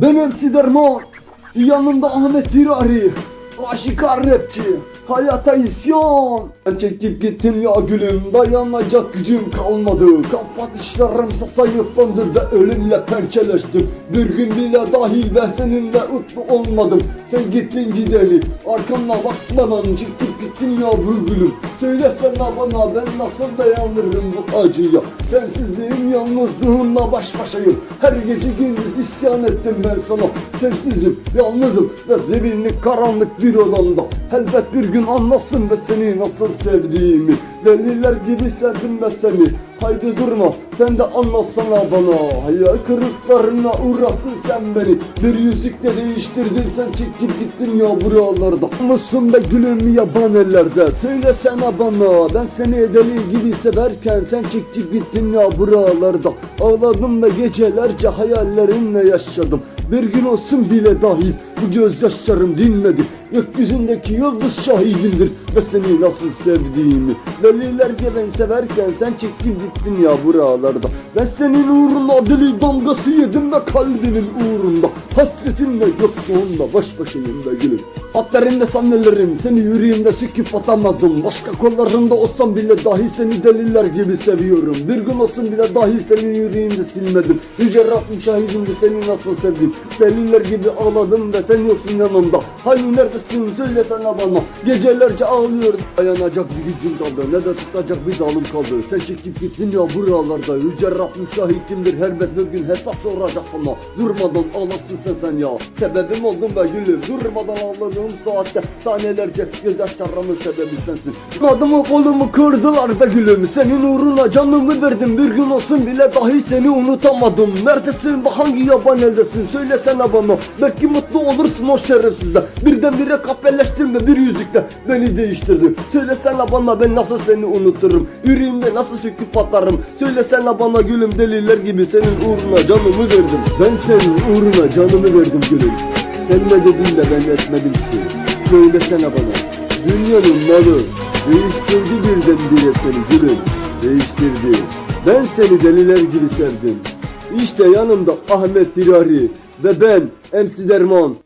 Ben MC Derman. Yanımda Ahmet Tirari. Aşikar rapçi. Hayata isyan. Ben çekip gittim ya gülüm. Dayanacak gücüm kalmadı. Kapatışlarımsa sayıflandı ve ölümle pençeleştim. Bir gün bile dahil ve seninle mutlu olmadım. Sen gittin gideli. Arkamda bakmadan çekip gittim ya bu gülüm. Söylesene bana ben nasıl dayanırım bu acıya. Sensizliğim yalnızlığımla baş başayım. Her gece gündüz isyan ettim ben sana. Sensizim, yalnızım ve zeminli karanlık bir odamda. Elbet bir gün anlasın ve seni nasıl sevdiğimi. Deliler gibi sevdim ben seni. Haydi durma sen de anlatsana bana. Hayal kırıklarına uğrattın sen beni. Bir yüzükle değiştirdin sen çekip gittin ya buralarda. Musun be gülüm yaban ellerde? Söylesene bana ben seni deli gibi severken Sen çekip gittin ya buralarda. Ağladım ve gecelerce hayallerinle yaşadım Bir gün olsun bile dahil bu gözyaşlarım dinmedi. Gökyüzündeki yıldız şahidimdir ve seni nasıl sevdiğimi. Delilerce ben severken sen çekip gittin ya buralarda. Ben senin uğruna deli damgası yedim ve kalbimin uğrunda. Hasretinle yokluğunda baş başayım be gülüm. Atlarımla sannelerim seni yüreğimde söküp atamazdım. Başka kollarında olsam bile dahi seni deliler gibi seviyorum. Bir gün olsun bile dahi senin yüreğimde silmedim. Yüce Rabbim şahidimdi seni nasıl sevdim Deliler gibi ağladım ve sen yoksun yanımda. Hani neredesin söylesene bana Gecelerce ağlıyorum Dayanacak bir gücüm kaldı. Ne de tutacak bir dalım kaldı. Sen çekip gittin ya buralarda. Yüce Rabbim şahitimdir elbet bir gün hesap soracak sana. Durmadan ağlarsın sen sen ya. Sebebim oldun be gülüm. Durmadan ağladığım saatte Saniyelerce gözyaşlarımın sebebi sensin. Adımı kolumu kırdılar be gülüm. Senin uğruna canımı verdim. Bir gün olsun bile dahi seni unutamadım. Neredesin ve hangi yaban eldesin Söylesene bana Belki mutlu olursun o şerefsizle. Birdenbire kapelleştin ve bir yüzükle. Beni değiştirdin. Söylesene bana ben nasıl seni unuturum? Yüreğimde nasıl söküp patlarım Söylesene bana gülüm deliler gibi Senin uğruna canımı verdim. Ben senin uğruna canımı verdim gülüm. Sen ne dedin de ben etmedim ki. Söylesene bana Dünyanın malı Değiştirdi birdenbire seni gülüm. Değiştirdi. Ben seni deliler gibi sevdim İşte yanımda Ahmet Firari Ve ben MC Derman